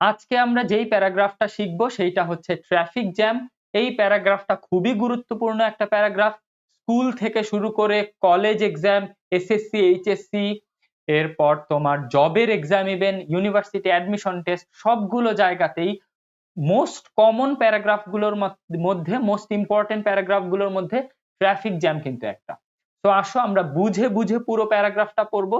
আজকে আমরা যেই প্যারাগ্রাফটা শিখব সেইটা হচ্ছে ট্রাফিক জ্যাম। এই প্যারাগ্রাফটা খুবই গুরুত্বপূর্ণ একটা প্যারাগ্রাফ। স্কুল থেকে শুরু করে কলেজ এক্সাম, এসএসসি, এইচএসসি, এরপর তোমার জবের exam even, university admission test, সবগুলো জায়গাতেই মোস্ট কমন প্যারাগ্রাফগুলোর মধ্যে, মোস্ট ইম্পর্টেন্ট প্যারাগ্রাফগুলোর মধ্যে ট্রাফিক জ্যাম কিন্তু একটা। তো আসো আমরা বুঝে বুঝে পুরো প্যারাগ্রাফটা পড়ব।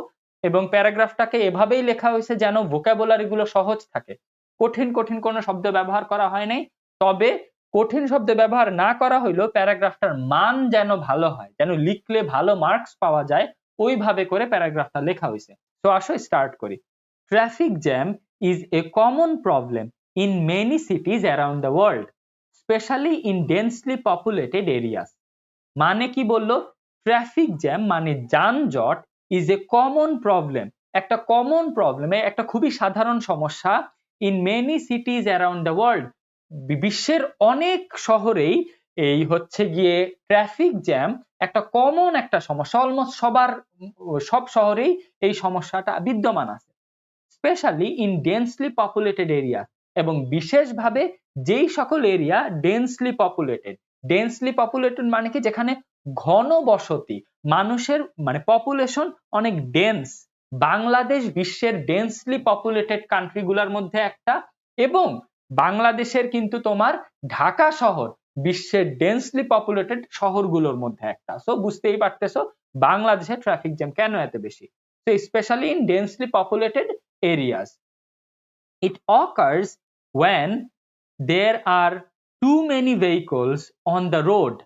এবং প্যারাগ্রাফটাকে এভাবেই লেখা হয়েছে যেনগুলো সহজ থাকে। কঠিন কঠিন কোনো শব্দ ব্যবহার করা হয় নাই, তবে কঠিন শব্দ ব্যবহার না করা হইলেও প্যারাগ্রাফটার মান যেন ভালো হয়, যেন লিখলে ভালো মার্কস পাওয়া যায়, ওইভাবে করে প্যারাগ্রাফটা লেখা হয়েছে। তো আসো স্টার্ট করি। Traffic jam is a common problem in many cities around the world specially in densely populated areas মানে কি বলল? ট্রাফিক জ্যাম মানে যানজট ইজ এ কমন প্রবলেম একটা কমন প্রবলেম একটা খুবই সাধারণ সমস্যা in many cities around the world বিশ্বের অনেক শহরেই এই হচ্ছে গিয়ে ট্রাফিক জ্যাম একটা কমন একটা সমস্যা। অলমোস্ট সবার, সব শহরেই এই সমস্যাটা বিদ্যমান আছে। Specially in densely populated area এবং বিশেষভাবে যেই সকল area densely populated densely populated মানে কি? যেখানে ঘন বসতি মানুষের মানে পপুলেশন অনেক ডেন্স বাংলাদেশ বিশ্বের ডেন্সলি পপুলেটেড কান্ট্রিগুলোর মধ্যে একটা এবং বাংলাদেশের কিন্তু তোমার ঢাকা শহর বিশ্বের ডেন্সলি পপুলেটেড শহরগুলোর মধ্যে একটা। সো বুঝতেই পারতেছো বাংলাদেশের ট্রাফিক জ্যাম কেন এত বেশি? So, especially in densely populated areas. It occurs when there are too many vehicles on the road,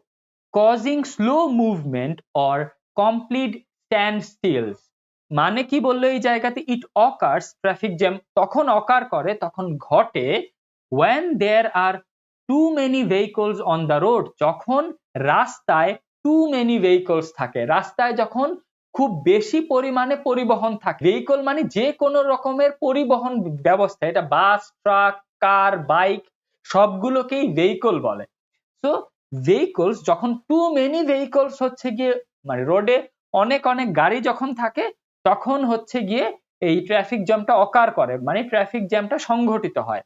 causing slow movement or complete standstills. মানে কি বলল এই জায়গাতে? ইট অকার্স ট্রাফিক জ্যাম তখন অকার করে তখন ঘটে when there are too many vehicles on the road যখন রাস্তায় টু মেনি ভেহিকলস থাকে। রাস্তায় যখন খুব বেশি পরিমাণে পরিবহন থাকে। ভেহিকল মানে যে কোনো রকমের পরিবহন ব্যবস্থা এটা বাস ট্রাক কার বাইক সবগুলোকেই ভেহিকল বলে। তো ভেহিকলস যখন টু মেনি ভেহিকলস হচ্ছে গিয়ে মানে রোডে অনেক অনেক গাড়ি যখন থাকে, তখন হচ্ছে গিয়ে এই ট্রাফিক জ্যামটা অকার করে মানে ট্রাফিক জ্যামটা সংঘটিত হয়।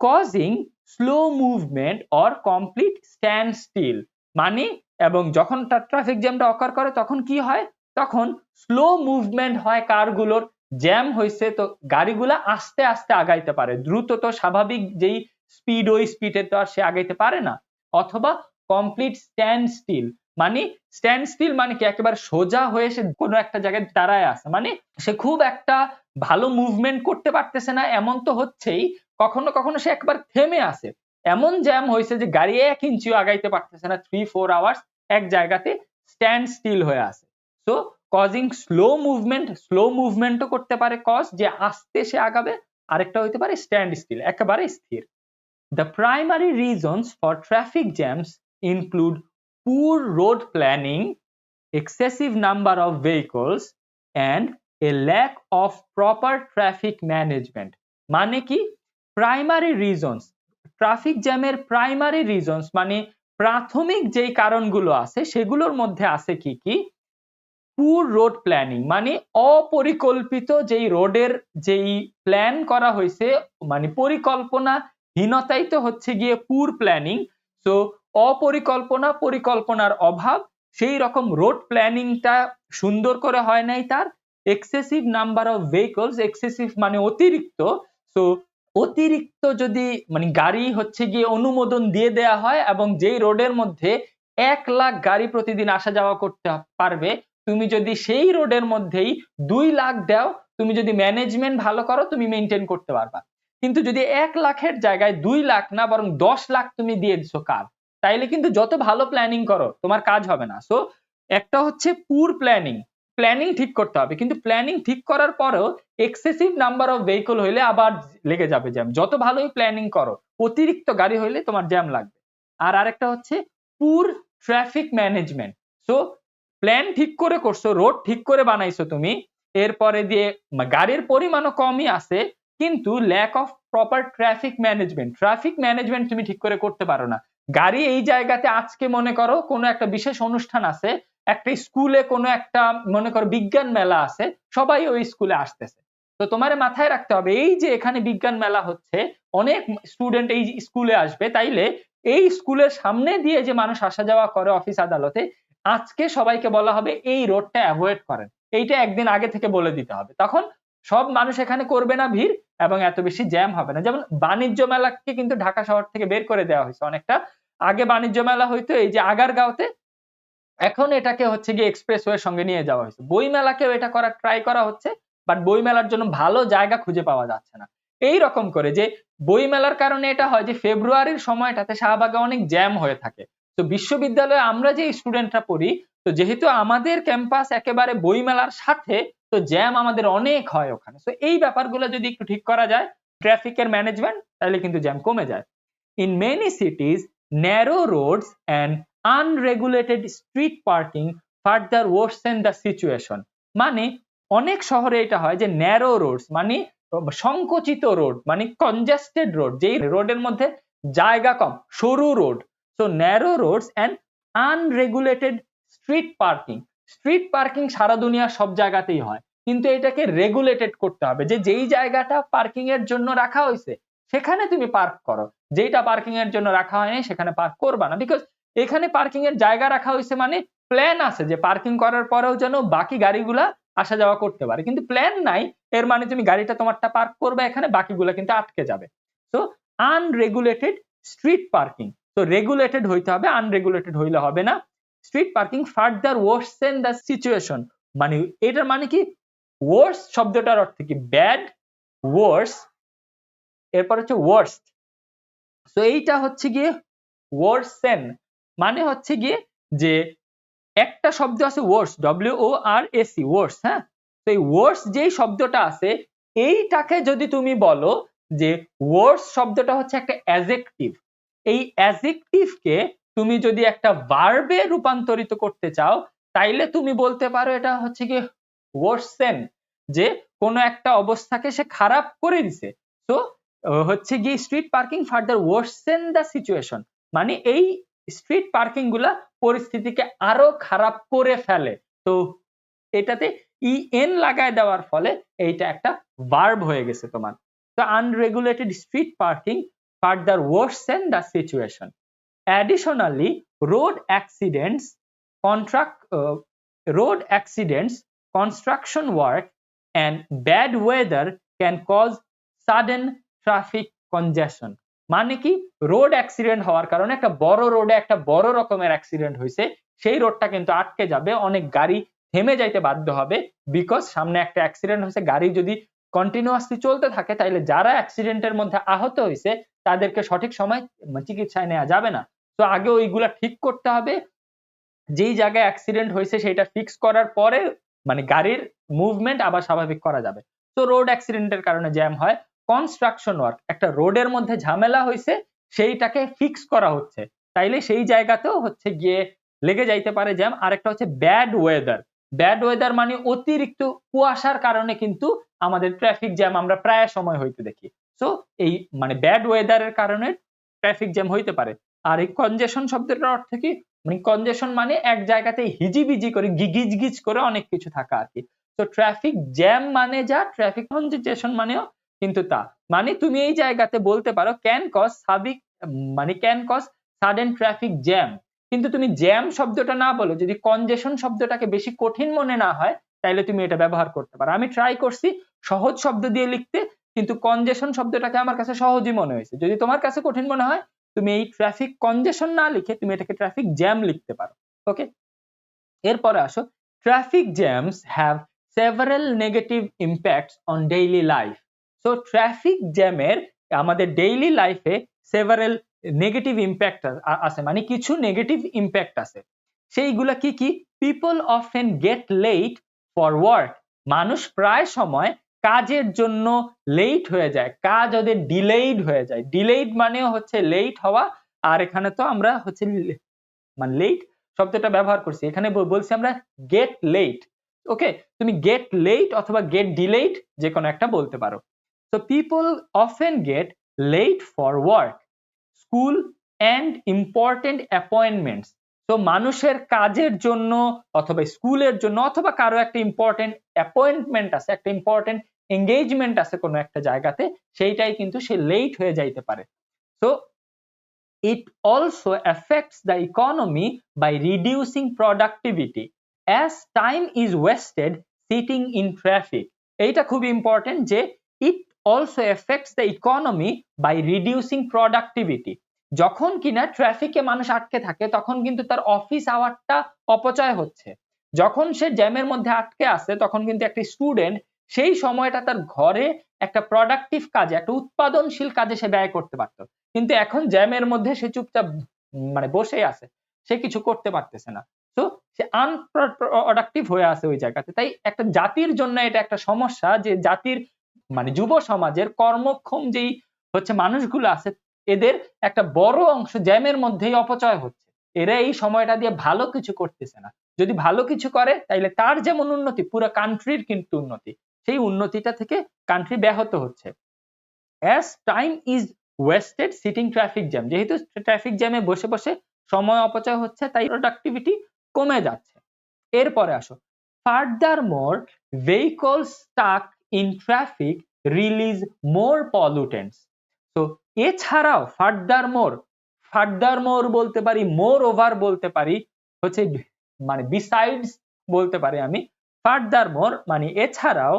Causing slow movement or complete stand still মানে এবং যখন ট্রাফিক জ্যামটা অকার করে, তখন কি হয়? তখন স্লো মুভমেন্ট হয় কারগুলোর জ্যাম হয়েছে তো গাড়িগুলা আস্তে আস্তে আগাইতে পারে। দ্রুত তো স্বাভাবিক যেই স্পিড ওই স্পিডে তো আর সে আগাইতে পারে না। অথবা কমপ্লিট স্ট্যান্ড স্টিল মানে স্ট্যান্ড স্টিল মানে কি? একেবারে সোজা হয়ে সে কোনো একটা জায়গায় দাঁড়ায় আছে। মানে সে খুব একটা ভালো মুভমেন্ট করতে পারতেছে না, এমন তো হচ্ছেই। কখনো কখনো সে একবার থেমে আছে এমন জ্যাম হয়েছে যে গাড়ি এক ইঞ্চিও আগাইতে পারতেছে না থ্রি ফোর আওয়ার্স এক জায়গাতে স্ট্যান্ড স্টিল হয়ে আছে। So causing slow movement slow মুভমেন্টও করতে পারে কজ যে আস্তে সে আগাবে, আরেকটা হইতে পারে স্ট্যান্ড স্টিল একেবারে স্থির। The primary reasons for traffic jams include poor road planning, excessive number of vehicles, and a lack of proper traffic management. মানে কি প্রাইমারি রিজনস ট্রাফিক জ্যামের প্রাইমারি রিজনস মানে প্রাথমিক যেই কারণগুলো আছে সেগুলোর মধ্যে আছে কি কি পুর রোড প্ল্যানিং মানে অপরিকল্পিত যেই রোডের যেই প্ল্যান করা হয়েছে মানে পরিকল্পনা হীনতাই তো হচ্ছে গিয়ে পুর প্ল্যানিং সো অপরিকল্পনা পরিকল্পনার অভাব, সেই রকম রোড প্ল্যানিংটা সুন্দর করে হয় নাই তার excessive number of vehicles excessive মানে অতিরিক্ত সো অতিরিক্ত যদি মানে গাড়ি হচ্ছে গিয়ে অনুমোদন দিয়ে দেয়া হয় এবং যেই রোডের মধ্যে এক লাখ গাড়ি প্রতিদিন আসা যাওয়া করতে পারবে, তুমি যদি সেই রোডের মধ্যেই দুই লাখ দাও, তুমি যদি ম্যানেজমেন্ট ভালো করো, তুমি মেনটেন করতে পারবা। কিন্তু যদি এক লাখের জায়গায় দুই লাখ না, বরং দশ লাখ তুমি দিয়ে দিছো কাজ, তাইলে কিন্তু যত ভালো প্ল্যানিং করো, তোমার কাজ হবে না। সো একটা হচ্ছে পুর প্ল্যানিং প্ল্যানিং ঠিক করতে হবে। কিন্তু প্ল্যানিং ঠিক করার পরেও এক্সেসিভ নাম্বার অফ ভেহিকল হইলে আবার লেগে যাবে জ্যাম যত ভালোই প্ল্যানিং করো, অতিরিক্ত গাড়ি হইলে তোমার জ্যাম লাগবে। আর আরেকটা হচ্ছে পুর ট্রাফিক ম্যানেজমেন্ট সো প্ল্যান ঠিক করে করছ রোড ঠিক করে বানাইছো তুমি, এরপরে দিয়ে, গাড়ির পরিমাণও কমই আছে কিন্তু lack of proper traffic management traffic management তুমি ঠিক করে করতে পারো না। গাড়ি এই জায়গাতে আজকে মনে করো কোনো একটা বিশেষ অনুষ্ঠান আছে, একটা স্কুলে কোনো একটা মনে করো বিজ্ঞান মেলা আছে, সবাই ওই স্কুলে আসতেছে। তো তোমার মাথায় রাখতে হবে, এই যে এখানে বিজ্ঞান মেলা হচ্ছে, অনেক স্টুডেন্ট এই স্কুলে আসবে, তাইলে এই স্কুলের সামনে দিয়ে যে মানুষ আসা যাওয়া করে অফিস আদালতে, আজকে সবাইকে বলা হবে এই রোডটা অ্যাভয়েড করেন। এইটা একদিন আগে থেকে বলে দিতে হবে। তখন সব মানুষ এখানে করবে না ভিড় এবং এত বেশি জ্যাম হবে না। যেমন বাণিজ্য মেলাকে কিন্তু ঢাকা শহর থেকে বের করে দেওয়া হয়েছে অনেকটা। আগে বাণিজ্য মেলা হইতো এই যে আগারগাঁওতে। এখন এটাকে হচ্ছে গিয়ে এক্সপ্রেসওয়ের সঙ্গে নিয়ে যাওয়া হয়েছে। বই মেলাকেও এটা করার ট্রাই করা হচ্ছে বাট বই মেলার জন্য ভালো জায়গা খুঁজে পাওয়া যাচ্ছে না। এই রকম করে যে বই মেলার কারণে এটা হয় যে ফেব্রুয়ারির সময়টাতে শাহবাগে অনেক জ্যাম হয়ে থাকে। তো বিশ্ববিদ্যালয়ে আমরা যে স্টুডেন্টরা পড়ি, তো যেহেতু আমাদের ক্যাম্পাস একেবারে বই মেলার সাথে তো জ্যাম আমাদের অনেক হয় ওখানে। তো এই ব্যাপারগুলো যদি একটু ঠিক করা যায় ট্রাফিকের ম্যানেজমেন্ট তাহলে কিন্তু জ্যাম কমে যায়। In many cities narrow roads and unregulated street parking further worsen the situation মানে অনেক শহরে এটা হয় যে ন্যারো রোডস মানে সংকুচিত রোড মানে কনজেস্টেড রোড যেই রোডের মধ্যে জায়গা কম, সরু road so narrow roads and unregulated street parking street parking সারা দুনিয়ার সব জায়গাতেই হয়। কিন্তু এটাকে রেগুলেটেড করতে হবে যে যেই জায়গাটা পার্কিং এর জন্য রাখা হয়েছে, সেখানে তুমি পার্ক করো। যেটা পার্কিং এর জন্য রাখা হয়নি, সেখানে পার্ক করবা না। বিকজ এখানে পার্কিং এর জায়গা রাখা হয়েছে মানে প্ল্যান আছে যে পার্কিং করার পরেও যেন বাকি গাড়িগুলা আসা যাওয়া করতে পারে। কিন্তু প্ল্যান নাই, এর মানে তুমি গাড়িটা তোমারটা পার্ক করবে এখানে, বাকিগুলো কিন্তু আটকে যাবে। তো আনরেগুলেটেড স্ট্রিট পার্কিং তো রেগুলেটেড হইতে হবে আনরেগুলেটেড হইলে হবে না। Street parking further worsen the situation মানে এটার মানে কি? ওয়ার্স শব্দটার অর্থ কি? ব্যাড ওয়ার্স এরপর হচ্ছে ওয়ার্স্ট তো এইটা হচ্ছে গিয়ে ওয়ার্সেন মানে হচ্ছে গিয়ে যে একটা শব্দ আছে worse W O R S worse হ্যাঁ? তো এই ওয়ার্স যেই শব্দটা আছে, এইটাকে যদি তুমি বলো যে ওয়ার্স শব্দটা হচ্ছে একটা অ্যাজেক্টিভ এই অ্যাজেক্টিভকে তুমি যদি একটা ভার্বে রূপান্তরিত করতে চাও, তাইলে তুমি বলতে পারো এটা হচ্ছে কি ওয়ার্সেন যে কোনো একটা অবস্থাকে সে খারাপ করে দিছে। তো হচ্ছে গিয়ে street parking further worsen the situation মানে এই স্ট্রিট পার্কিংগুলা পরিস্থিতিকে আরও খারাপ করে ফেলে। তো এটাতে ই এন লাগায় দেওয়ার ফলে এইটা একটা ভার্ব হয়ে গেছে তোমার। তো unregulated street parking further worsen the situation additionally road accidents contract road accidents construction work and bad weather can cause sudden traffic congestion. মানে কি? রোড অ্যাক্সিডেন্ট হওয়ার কারণে একটা বড় রোডে একটা বড় রকমের অ্যাক্সিডেন্ট হয়েছে, সেই রোডটা কিন্তু আটকে যাবে, অনেক গাড়ি থেমে যাইতে বাধ্য হবে বিকজ সামনে একটা অ্যাক্সিডেন্ট হয়েছে, গাড়ি যদি কন্টিনিউয়াসলি চলতে থাকে তাহলে যারা অ্যাক্সিডেন্টের মধ্যে আহত হয়েছে, তাদেরকে সঠিক সময় চিকিৎসায় নেওয়া যাবে না। তো আগে ওইগুলা ঠিক করতে হবে। যেই জায়গায় অ্যাক্সিডেন্ট হয়েছে সেটা ফিক্স করার পরে মানে গাড়ির মুভমেন্ট আবার স্বাভাবিক করা যাবে। তো রোড অ্যাক্সিডেন্টের কারণে জ্যাম হয়। কনস্ট্রাকশন ওয়ার্ক একটা রোডের মধ্যে ঝামেলা হয়েছে, সেইটাকে ফিক্স করা হচ্ছে। তাইলে সেই জায়গাতেও হচ্ছে গিয়ে লেগে যাইতে পারে জ্যাম আরেকটা হচ্ছে ব্যাড ওয়েদার ব্যাড ওয়েদার মানে অতিরিক্ত কুয়াশার কারণে কিন্তু আমাদের ট্রাফিক জ্যাম আমরা প্রায় সময় হইতে দেখি। সো এই মানে ব্যাড ওয়েদারের কারণে ট্রাফিক জ্যাম হইতে পারে। আর এই কনজেশন শব্দটার অর্থ কি? মানে কনজেশন মানে এক জায়গাতে হিজিবিজি করে গিজ গিজ করে অনেক কিছু থাকা আর কি। তো ট্রাফিক জ্যাম মানে যা ট্রাফিক কনজেশন মানেও কিন্তু তা। মানে তুমি এই জায়গাতে বলতে পারো ক্যান কজ সাবিক মানে can cause sudden traffic jam কিন্তু তুমি জ্যাম শব্দটা না বলো, যদি কনজেশন শব্দটাকে বেশি কঠিন মনে না হয় তাহলে তুমি এটা ব্যবহার করতে পারো। আমি ট্রাই করছি সহজ শব্দ দিয়ে লিখতে, কিন্তু কনজেশন শব্দটাকে আমার কাছে সহজই মনে হয়েছে। যদি তোমার কাছে কঠিন মনে হয় তুমি এই ট্রাফিক কনজেশন না লিখে তুমি এটাকে ট্রাফিক জ্যাম লিখতে পারো ওকে এরপরে আসো traffic jams have several negative impacts on daily life so traffic জ্যামের আমাদের ডেইলি লাইফে সেভারেল নেগেটিভ ইম্প্যাক্ট আছে মানে কিছু নেগেটিভ ইম্প্যাক্ট আছে। সেইগুলা কি কি? People often get late for work মানুষ প্রায় সময় কাজের জন্য লেট হয়ে যায়। কাজ ওদের ডিলেইড হয়ে যায়। ডিলেইড মানেও হচ্ছে লেট হওয়া, আর এখানে তো আমরা হচ্ছে মানে লেট শব্দটা ব্যবহার করছি। এখানে বলছি আমরা গেট লেট ওকে তুমি গেট লেট অথবা গেট ডিলেইড যে কোনো একটা বলতে পারো। তো people often get late for work school and important appointments তো মানুষের কাজের জন্য অথবা স্কুলের জন্য অথবা কারও একটা ইম্পর্টেন্ট অ্যাপয়েন্টমেন্ট আছে, একটা ইম্পর্টেন্ট এঙ্গেজমেন্ট আছে কোনো একটা জায়গাতে, সেইটাই কিন্তু সে লেট হয়ে যাইতে পারে। So it also affects the economy by reducing productivity as time is wasted sitting in traffic এইটা খুব ইম্পর্টেন্ট যে it also affects the economy by reducing productivity যখন কিনা ট্রাফিকে মানুষ আটকে থাকে, তখন কিন্তু তার অফিস আওয়ারটা অপচয় হচ্ছে। যখন সে জ্যামের মধ্যে আটকে আসে তখন কিন্তু একটি স্টুডেন্ট সেই সময়টা তার ঘরে একটা প্রোডাক্টিভ কাজে, একটা উৎপাদনশীল কাজে সে ব্যয় করতে পারত। কিন্তু এখন জ্যামের মধ্যে সে চুপচাপ মানে বসে আছে, সে কিছু করতে পারতেছে না। তো সে আনপ্রোডাক্টিভ হয়ে আছে ওই জায়গাতে। তাই একটা জাতির জন্য এটা একটা সমস্যা যে জাতির মানে যুব সমাজের কর্মক্ষম যেই হচ্ছে মানুষগুলো আছে, এদের একটা বড় অংশ জ্যামের মধ্যেই অপচয় হচ্ছে। এরা এই সময়টা দিয়ে ভালো কিছু করতেছে না। যদি ভালো কিছু করে, তাইলে তার যেমন উন্নতি, পুরো কান্ট্রির কিন্তু উন্নতি। সেই উন্নতিটা থেকে কান্ট্রি ব্যাহত হচ্ছে। As time is wasted sitting traffic jam যেহেতু ট্রাফিক জ্যামে বসে বসে সময় অপচয় হচ্ছে, তাই প্রোডাক্টিভিটি কমে যাচ্ছে। এরপরে আসো। Further more vehicle stuck in traffic release more pollutants তো এছাড়াও ফার্দার মোর ফার্দার মোর বলতে পারি মোর ওভার বলতে পারি, হচ্ছে মানে বিসাইডস বলতে পারি আমি ফার্দার মোর মানে এছাড়াও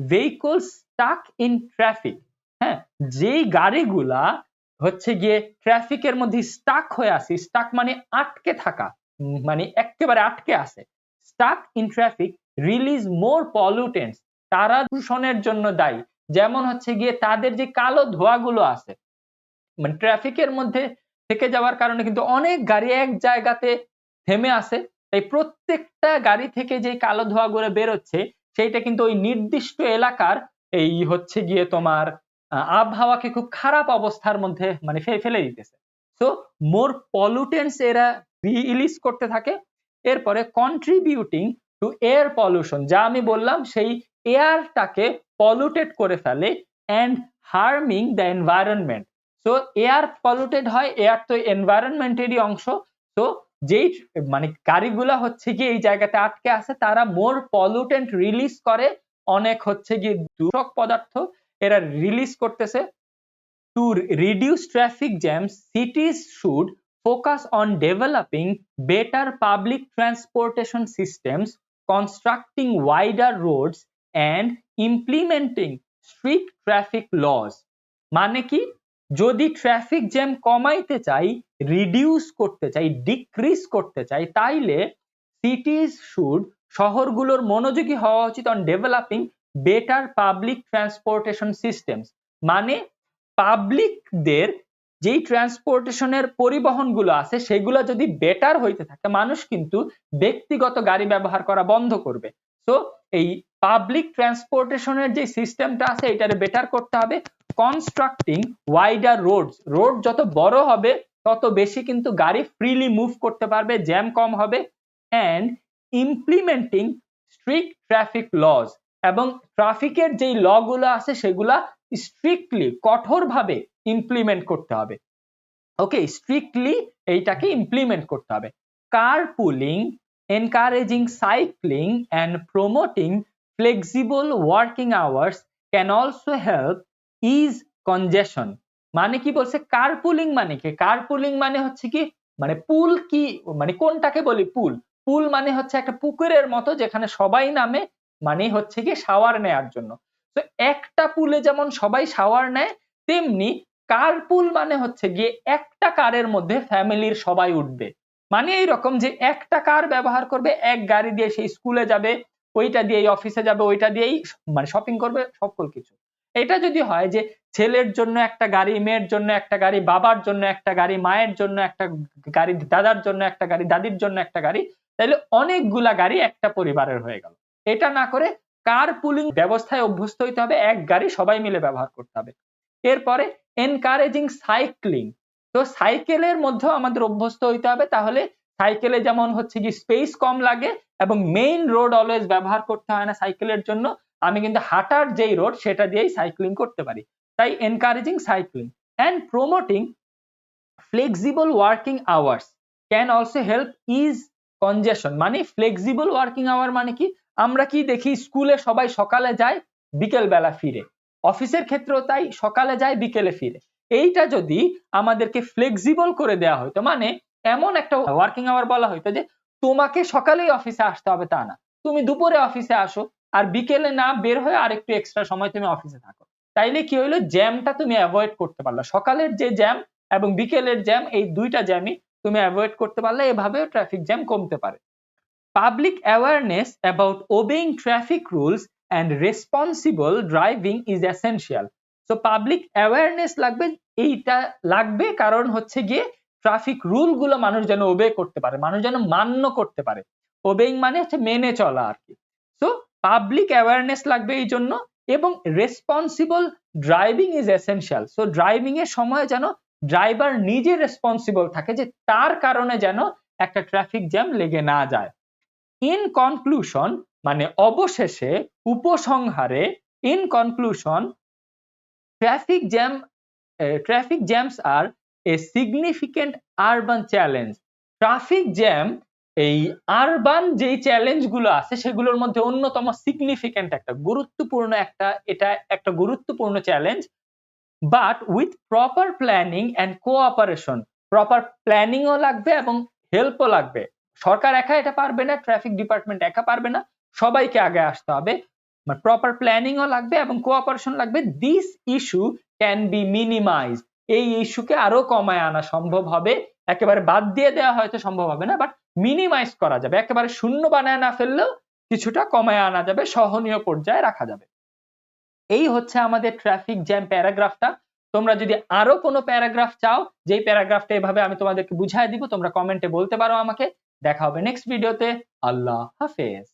ভেহিকল স্টাক ইন ট্রাফিক হ্যাঁ যেই গাড়িগুলা হচ্ছে গিয়ে ট্রাফিকের মধ্যে স্টাক হয়ে আছে স্টাক মানে আটকে থাকা মানে একেবারে আটকে আছে stuck in traffic release more pollutants তারা দূষণের জন্য দায়ী। যেমন হচ্ছে গিয়ে তাদের যে কালো ধোঁয়াগুলো আছে মানে ট্রাফিকের মধ্যে থেকে যাওয়ার কারণে কিন্তু অনেক গাড়ি এক জায়গাতে থেমে আছে, তাই প্রত্যেকটা গাড়ি থেকে যে কালো ধোঁয়াগুলো বেরোচ্ছে সেইটা কিন্তু ওই নির্দিষ্ট এলাকার এই হচ্ছে গিয়ে তোমার আবহাওয়াকে খুব খারাপ অবস্থার মধ্যে মানে ফেলে দিতেছে। সো মোর পলিউটেন্টস এরা রিলিজ করতে থাকে। এরপরে কন্ট্রিবিউটিং টু এয়ার পলিউশন যা আমি বললাম, সেই এয়ারটাকে পলুটেড করে ফেলে and harming the environment so air polluted হয় এয়ার তো এনভায়রনমেন্টেরই অংশ। তো যেই মানে গাড়িগুলো হচ্ছে গিয়ে এই জায়গাতে আটকে আছে, তারা মোর পলুটেন্ট রিলিজ করে। অনেক হচ্ছে গিয়ে দূষক পদার্থ এরা রিলিজ করতেছে। To reduce traffic jam cities should focus on developing better public transportation systems constructing wider roads and implementing strict traffic laws মানে কি? যদি ট্রাফিক জ্যাম কমাইতে চাই রিডিউস করতে চাই ডিক্রিজ করতে চাই, তাইলে সিটিজ শুড শহরগুলোর মনোযোগী হওয়া উচিত on developing better public transportation systems মানে পাবলিকদের যেই ট্রান্সপোর্টেশনের পরিবহনগুলো আছে, সেগুলো যদি বেটার হইতে থাকে, মানুষ কিন্তু ব্যক্তিগত গাড়ি ব্যবহার করা বন্ধ করবে। তো এই পাবলিক ট্রান্সপোর্টেশনের যে সিস্টেমটা আছে, এটারে বেটার করতে হবে কনস্ট্রাক্টিং ওয়াইডার রোডস রোড যত বড় হবে, তত বেশি কিন্তু গাড়ি ফ্রিলি মুভ করতে পারবে জ্যাম কম হবে and implementing strict traffic laws এবং ট্রাফিকের যেই ল গুলো আছে, সেগুলা স্ট্রিক্টলি কঠোরভাবে ইমপ্লিমেন্ট করতে হবে। ওকে স্ট্রিক্টলি এইটাকে ইমপ্লিমেন্ট করতে হবে। Car pooling encouraging cycling and promoting flexible working hours can also help ease congestion মানে কি বলছে? কার পুলিং মানে কি? কার পুলিং মানে হচ্ছে কি? মানে পুল কি? মানে কোনটাকে বলি? পুল। পুল মানে হচ্ছে একটা পুকুরের মতো যেখানে সবাই নামে মানে হচ্ছে কি শাওয়ার নেয়ার জন্য। তো একটা পুলে যেমন সবাই শাওয়ার নেয়, তেমনি কার পুল মানে হচ্ছে গিয়ে একটা কারের মধ্যে ফ্যামিলির সবাই উঠবে। মানে এইরকম যে একটা কার ব্যবহার করবে, এক গাড়ি দিয়ে সেই স্কুলে যাবে, ওইটা দিয়ে অফিসে যাবে, ওইটা দিয়েই মানে শপিং করবে, সকল কিছু। এটা যদি হয় যে ছেলের জন্য একটা গাড়ি, মেয়ের জন্য একটা গাড়ি, বাবার জন্য একটা গাড়ি, মায়ের জন্য একটা গাড়ি, দাদার জন্য একটা গাড়ি, দাদির জন্য একটা গাড়ি তাহলে অনেকগুলা গাড়ি একটা পরিবারের হয়ে গেল। এটা না করে কার পুলিং ব্যবস্থায় অভ্যস্ত হইতে হবে, এক গাড়ি সবাই মিলে ব্যবহার করতে হবে। এরপরে এনকারেজিং সাইক্লিং তো সাইকেলের মধ্যেও আমাদের অভ্যস্ত হইতে হবে। তাহলে সাইকেলে যেমন হচ্ছে কি স্পেস কম লাগে এবং মেইন রোড অলওয়েজ ব্যবহার করতে হয় না সাইকেলের জন্য, আমি কিন্তু হাঁটার যেই রোড সেটা দিয়েই সাইক্লিং করতে পারি। তাই encouraging cycling and promoting flexible working hours can also help ease congestion মানে ফ্লেক্সিবল ওয়ার্কিং আওয়ার মানে কি? আমরা কি দেখি স্কুলে সবাই সকালে যায় বিকেল বেলা ফিরে। অফিসের ক্ষেত্রেও তাই সকালে যায়, বিকেলে ফিরে। এইটা যদি আমাদেরকে ফ্লেক্সিবল করে দেওয়া হতো মানে এমন একটা ওয়ার্কিং আওয়ার বলা হতো যে তোমাকে সকালেই অফিসে আসতে হবে তা না। তুমি দুপুরে অফিসে আসো আর বিকেলে না বের হয়ে আর একটু এক্সট্রা সময় তুমি অফিসে থাকো। তাইলে কি হইল? জ্যামটা তুমি অ্যাভয়েড করতে পারলে। সকালের যে জ্যাম এবং বিকেলের জ্যাম এই দুইটা জ্যামই তুমি অ্যাভয়েড করতে পারলে এভাবেও ট্রাফিক জ্যাম কমতে পারে। Public awareness about obeying traffic rules and responsible driving is essential so public awareness লাগবে, এইটা লাগবে কারণ হচ্ছে গিয়ে ট্রাফিক রুলগুলো মানুষ যেন ওবে করতে পারে, মানুষ যেন মান্য করতে পারে। ওবেইং মানে হচ্ছে মেনে চলা আর কি। সো পাবলিক অ্যাওয়ারনেস লাগবে এই জন্য এবং responsible driving is essential so driving এর সময় যেন ড্রাইভার নিজে রেসপন্সিবল থাকে যে তার কারণে যেন একটা ট্রাফিক জ্যাম লেগে না যায়। ইন কনক্লুশন মানে অবশেষে উপসংহারে in conclusion traffic jam traffic jams are a significant urban challenge traffic jam এই আরবান যেই চ্যালেঞ্জগুলো আছে, সেগুলোর মধ্যে অন্যতম সিগনিফিকেন্ট একটা, গুরুত্বপূর্ণ একটা, এটা একটা গুরুত্বপূর্ণ challenge but with proper planning and cooperation proper প্ল্যানিংও লাগবে এবং হেল্পও লাগবে। সরকার একা এটা পারবে না ট্রাফিক ডিপার্টমেন্ট একা পারবে না, সবাইকে আগে আসতে হবে। প্রপার প্ল্যানিংও লাগবে এবং কোঅপারেশন লাগবে। This issue can be minimise এই ইস্যুকে আরও কমায় আনা সম্ভব হবে। একেবারে বাদ দিয়ে দেওয়া হয়তো সম্ভব হবে না বাট মিনিমাইজ করা যাবে। একেবারে শূন্য বানায় না ফেললেও কিছুটা কমায় আনা যাবে, সহনীয় পর্যায়ে রাখা যাবে। এই হচ্ছে আমাদের ট্রাফিক জ্যাম প্যারাগ্রাফটা তোমরা যদি আরও কোনো প্যারাগ্রাফ চাও, যেই প্যারাগ্রাফটা এভাবে আমি তোমাদেরকে বুঝাই দিব, তোমরা কমেন্টে বলতে পারো আমাকে। দেখা হবে নেক্সট ভিডিওতে আল্লাহ হাফেজ।